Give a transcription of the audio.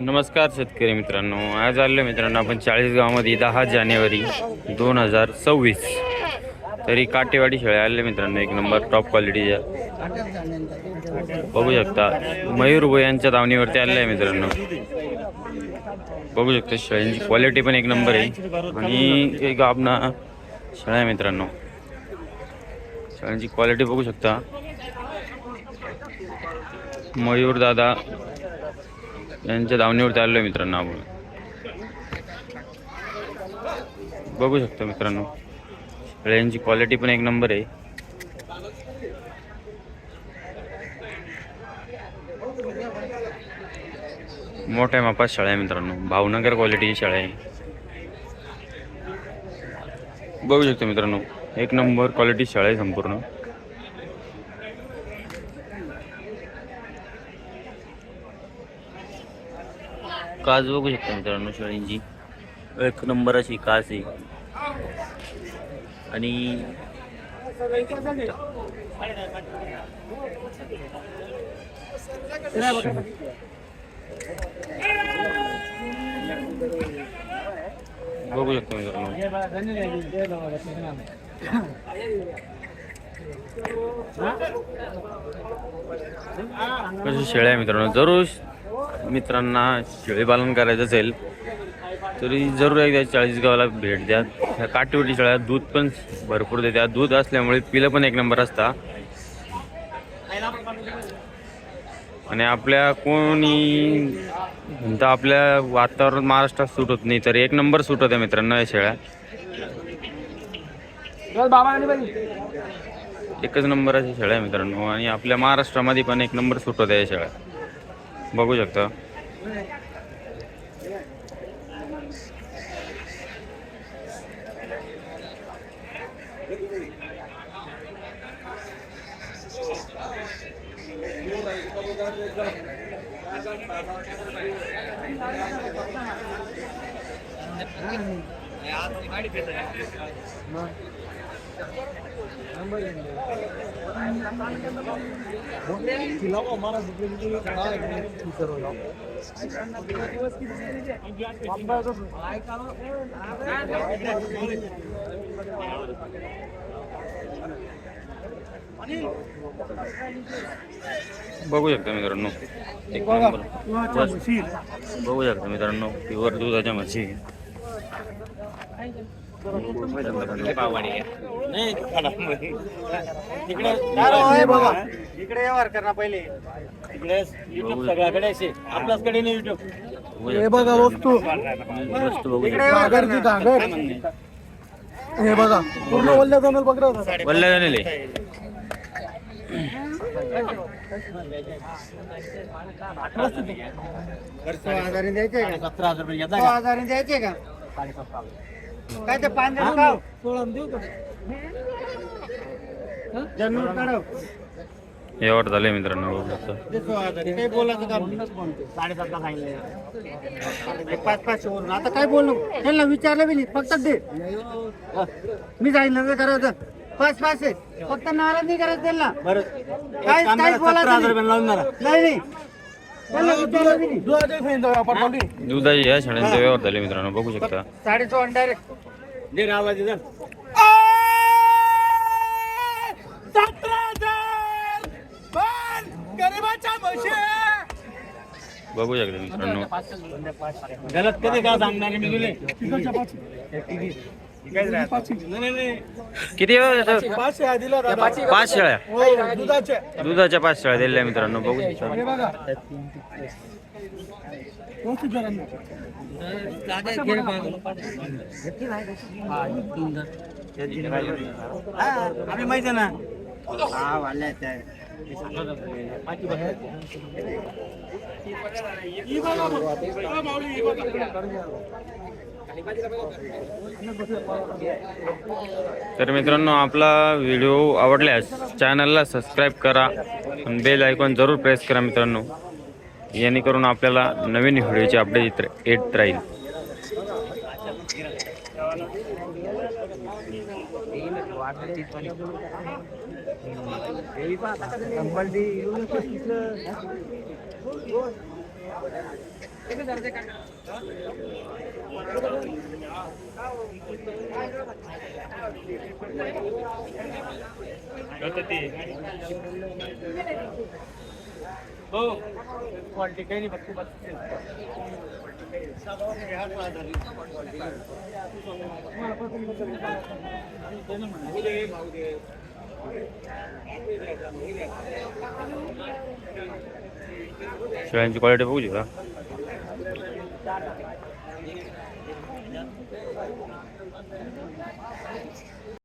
नमस्कार शेतकरी मित्रांनो. आज आलो मित्रांनो आपण चाळीस गावामध्ये दहा जानेवारी दोन हजार सव्वीस. तरी काटेवाडी शेळ्या आले मित्रांनो. एक नंबर टॉप क्वालिटीच्या बघू शकता मयूर भोयांच्या यांच्या दावणीवरती आलेलं आहे मित्रांनो. बघू शकता शेळ्यांची क्वालिटी पण एक नंबर आहे. आणि एक आपणा शेळ्या आहे मित्रांनो. शेळ्यांची क्वालिटी बघू शकता. मयूर दादा यांच्या धावणीवरती आलो आहे मित्रांनो आपण. बघू शकतो मित्रांनो. यांची क्वालिटी पण एक नंबर आहे. मोठ्या मापात शाळा आहे मित्रांनो. भावनगर क्वालिटीची शाळा आहे. बघू शकतो मित्रांनो. एक नंबर क्वालिटी शाळा आहे संपूर्ण. काज बघू शकता मित्रांनो शेळींची एक नंबर अशी कास आहे. आणि बघू शकतो मित्रांनो. कशी शेळ्या आहे मित्रांनो? जरूर मित्रांना शेळी पालन करायचं असेल तरी जरूर एकदा चाळीस गावाला भेट द्या. ह्या काटेवटी शेळ्या दूध पण भरपूर देतात. दूध असल्यामुळे पिलं पण एक नंबर असता. आणि आपल्या कोणी म्हणता आपल्या वातावरण महाराष्ट्रात सूट होत नाही तर एक नंबर सूट होत्या मित्रांनो या शेळ्या. एकच नंबर अशा शेळ्या मित्रांनो. आणि आपल्या महाराष्ट्रामध्ये पण एक नंबर सूट होत्या या शेळ्या. बघू शकता बघू शकता मित्रांनो. एक नंबर. बघू शकता मित्रांनो प्युअर दुधाच्या म्हशी. इकडे व्यवहार करा पहिले इकडे युट्यूब सगळ्याकडे असे आपल्याचकडे नाही युट्यूब हे बघा वस्तू इकडे व्यवहार घागरची घागर हे बघा पूर्ण वल्ल्या जमेल बघा वल्ल्या झालेले द्यायचे का सतरा हजार रुपये घेतला सोळा द्यायचे का काय ते खाऊ सोळा देऊ का? जन्म काढव. एवढं झाले मित्रांनो. काही बोलायचं काम. साडेसातला सांगितलं. पाच पाचशे वरून. आता काय बोललो त्यांना विचारलं बी नाही. फक्त दे. मी सांगितलं तर. करायचं पाच पाचशे. फक्त नाराज नाही करायचं त्यांना. बरं. काय काय बोलायचं नाही. दुधाचे या शेळ्यांचे व्यवहार झाले मित्रांनो बघू शकता. डायरेक्ट दे बघू शकता मित्रांनो. गलत कधी का सांगणार मी तुले? किती? पाच शेळ्या दिल्या दादा. पाच शेळ्या हो, दुधाचे. दुधाच्या पाच शेळ्या दिलेल्या मित्रांनो बघू हे. आम्ही माहिती आहे ना. हा त्या तर मित्रांनो आपला व्हिडिओ आवडल्यास चॅनलला सबस्क्राईब करा. आणि बेल आयकॉन जरूर प्रेस करा मित्रांनो जेणेकरून आपल्याला नवीन व्हिडिओचे अपडेट येत राहील. हो. क्वालिटी काही नाही फक्त बस. शेळ्यांची क्वालिटी बघू शकता